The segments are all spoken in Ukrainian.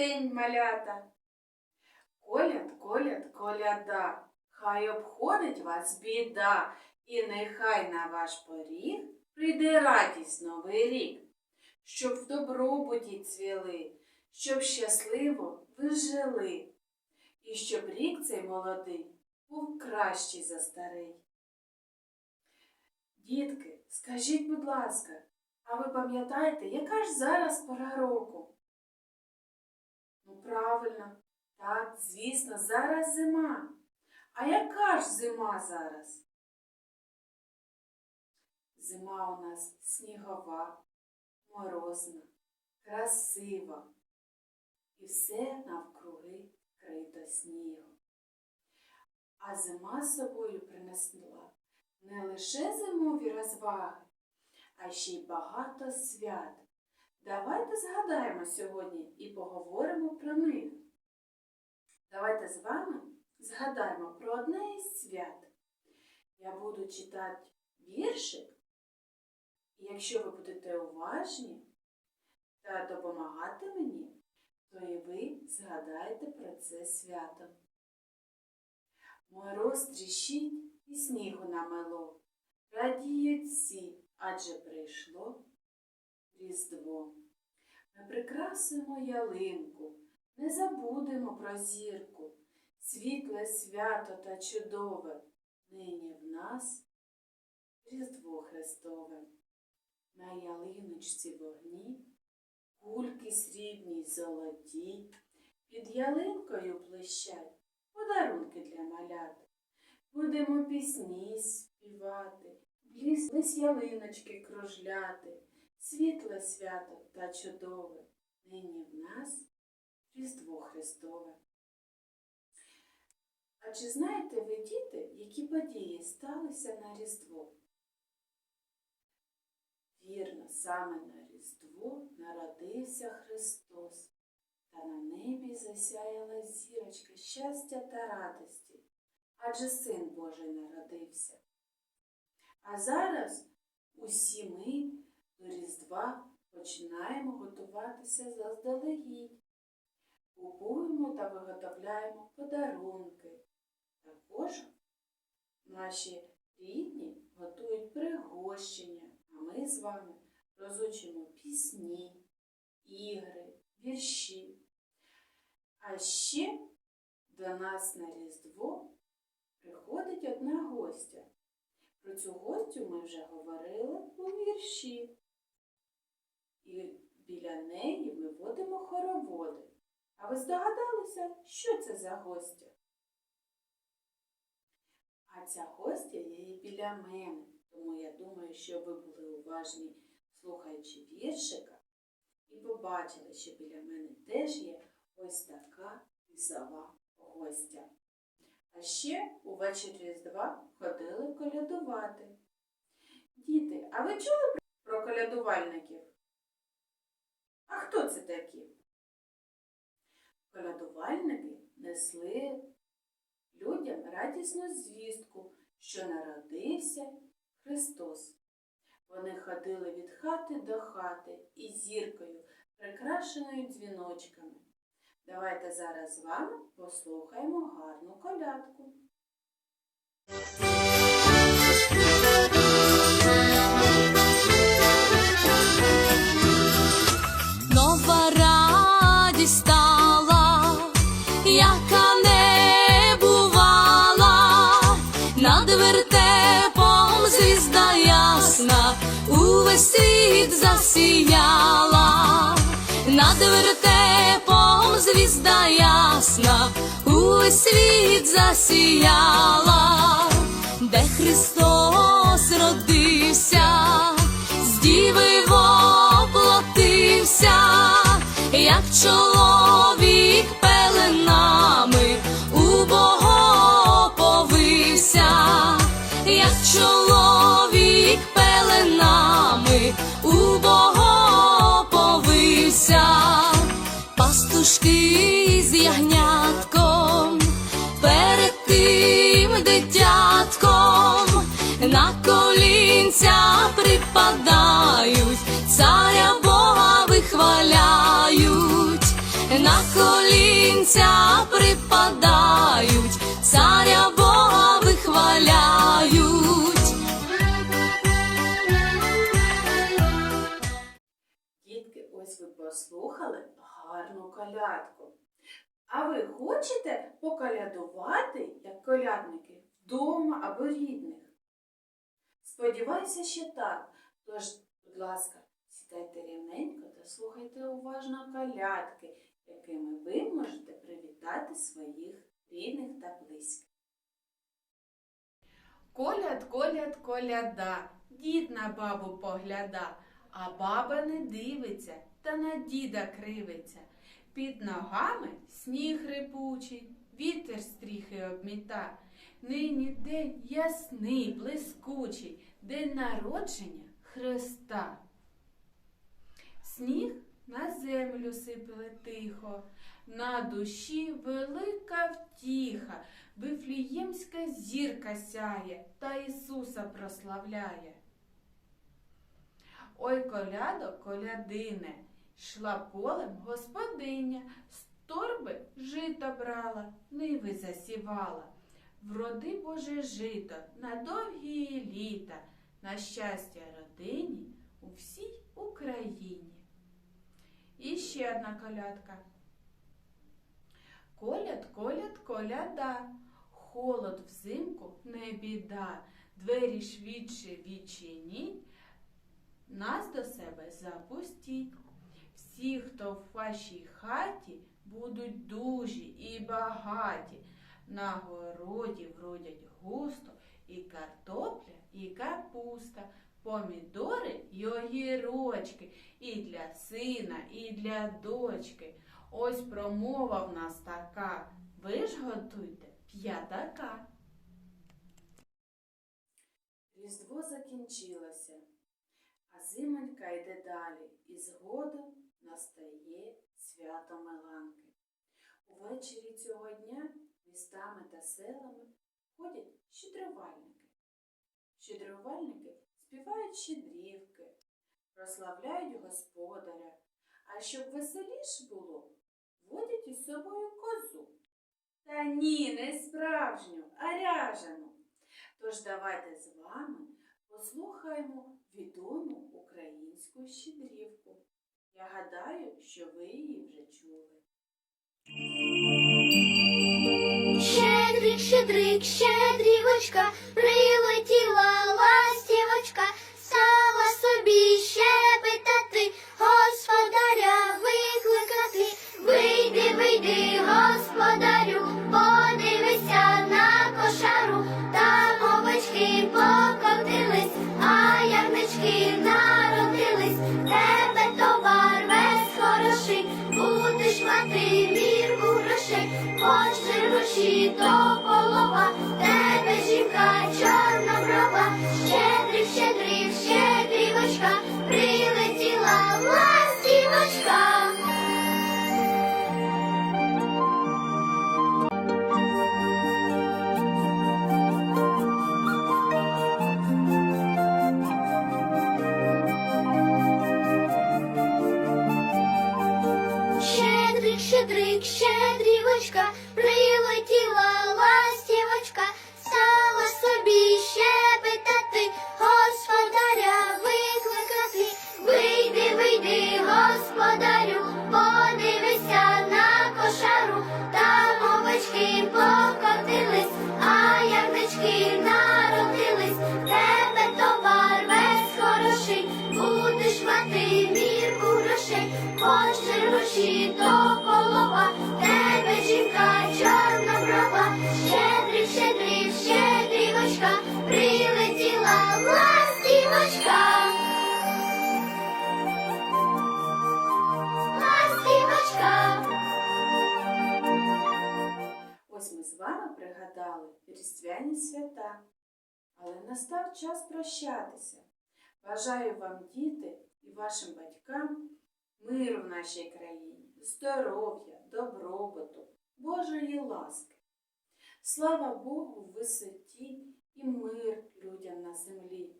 день, малята! Коляд, коляд, коляда, хай обходить вас біда, і нехай на ваш поріг прийде радість новий рік, щоб в добробуті цвіли, щоб щасливо ви жили, і щоб рік цей молодий був кращий за старий. Дітки, скажіть, будь ласка, а ви пам'ятаєте, яка ж зараз пора року? Ну, правильно, так, звісно, зараз зима. А яка ж зима зараз? Зима у нас снігова, морозна, красива. І все навкруги вкрито снігом. А зима з собою принесла не лише зимові розваги, а ще й багато свят. Давайте згадаємо сьогодні і поговоримо про них. Давайте з вами згадаємо про одне із свят. Я буду читати віршик, і якщо ви будете уважні та допомагати мені, то і ви згадаєте про це свято. Мороз тріщить і снігу намело, радіють всі, адже прийшло Різдво. Ми прикрасимо ялинку, не забудемо про зірку, світле свято та чудове, нині в нас Різдво Христове. На ялиночці вогні, кульки срібні й золоті, під ялинкою блищать подарунки для малят. Будемо пісні співати, бліс ялиночки кружляти, світле свято та чудове, нині в нас Різдво Христове. А чи знаєте ви, діти, які події сталися на Різдво? Вірно, саме на Різдво народився Христос, та на небі засяяла зірочка щастя та радості, адже Син Божий народився. А зараз усі ми до Різдва починаємо готуватися заздалегідь. Купуємо та виготовляємо подарунки. Також наші рідні готують пригощення, а ми з вами розучимо пісні, ігри, вірші. А ще до нас на Різдво приходить одна гостя. Про цю гостю ми вже говорили у вірші. І біля неї ми водимо хороводи. А ви здогадалися, що це за гостя? А ця гостя є і біля мене, тому я думаю, що ви були уважні, слухаючи віршика, і побачили, що біля мене теж є ось така лісова гостя. А ще увечері Різдва ходили колядувати. Діти, а ви чули про колядувальників? А хто це такі? Колядувальники несли людям радісну звістку, що народився Христос. Вони ходили від хати до хати із зіркою, прикрашеною дзвіночками. Давайте зараз з вами послухаємо гарну колядку. Світ засіяла, над вертепом звізда ясна, увесь світ засіяла, де Христос родився, з діви воплотився, як чоловік пеленами у Бога повився, як чоловік пеленами у Бога повився, пастушки з ягнятком перед тим дитятком на колінця припадають, царя Бога вихваляють, на спадають, хочете поколядувати, як колядники, вдома або рідних? Сподіваюся, що так. Тож, будь ласка, сідайте рівненько та слухайте уважно колядки, якими ви можете привітати своїх рідних та близьких. Коляд, коляд, коляда, дід на бабу погляда, а баба не дивиться та на діда кривиться. Під ногами сніг рипучий, вітер стріхи обміта. Нині день ясний, блискучий, день народження Христа. Сніг на землю сипле тихо, на душі велика втіха, Вифліємська зірка сяє та Ісуса прославляє. Ой, колядо, колядине, йшла полем господиня, з торби жито брала, ниви засівала. Вроди Боже жито на довгі літа, на щастя родині у всій Україні. І ще одна колядка. Коляд, коляд, коляда, холод взимку не біда, двері швидше відчиніть, нас до себе запустіть. Всі, хто в вашій хаті, будуть дужі і багаті. На городі вродять густо і картопля, і капуста, помідори й огірочки, і для сина, і для дочки. Ось промова в нас така. Ви ж готуйте п'ятака. Різдво закінчилося, а зимонька йде далі, і згодом настає свято Меланки. Увечері цього дня містами та селами ходять щедрувальники. Щедрувальники співають щедрівки, прославляють господаря, а щоб веселіш було, водять із собою козу. Та ні, не справжню, а ряжену. Тож давайте з вами послухаємо відому українську щедрівку. Я гадаю, що ви її вже чули. Щедрик, щедрик, щедрівочка, прилетіла ластівочка, стала собі щебетати, хочеш то полова, гроші до полова, тебе жінка чорноброва, щедрик, щедрик, щедрівочка, прилетіла ластівочка. Ластівочка. Ось ми з вами пригадали різдвяні свята, але настав час прощатися. Бажаю вам, діти, і вашим батькам миру в нашій країні, здоров'я, добробуту, Божої ласки. Слава Богу в висоті і мир людям на землі.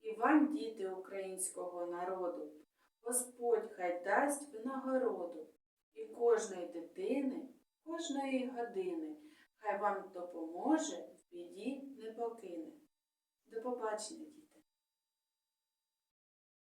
І вам, діти українського народу, Господь хай дасть винагороду і кожної дитини кожної години. Хай вам допоможе, в біді не покине. До побачення!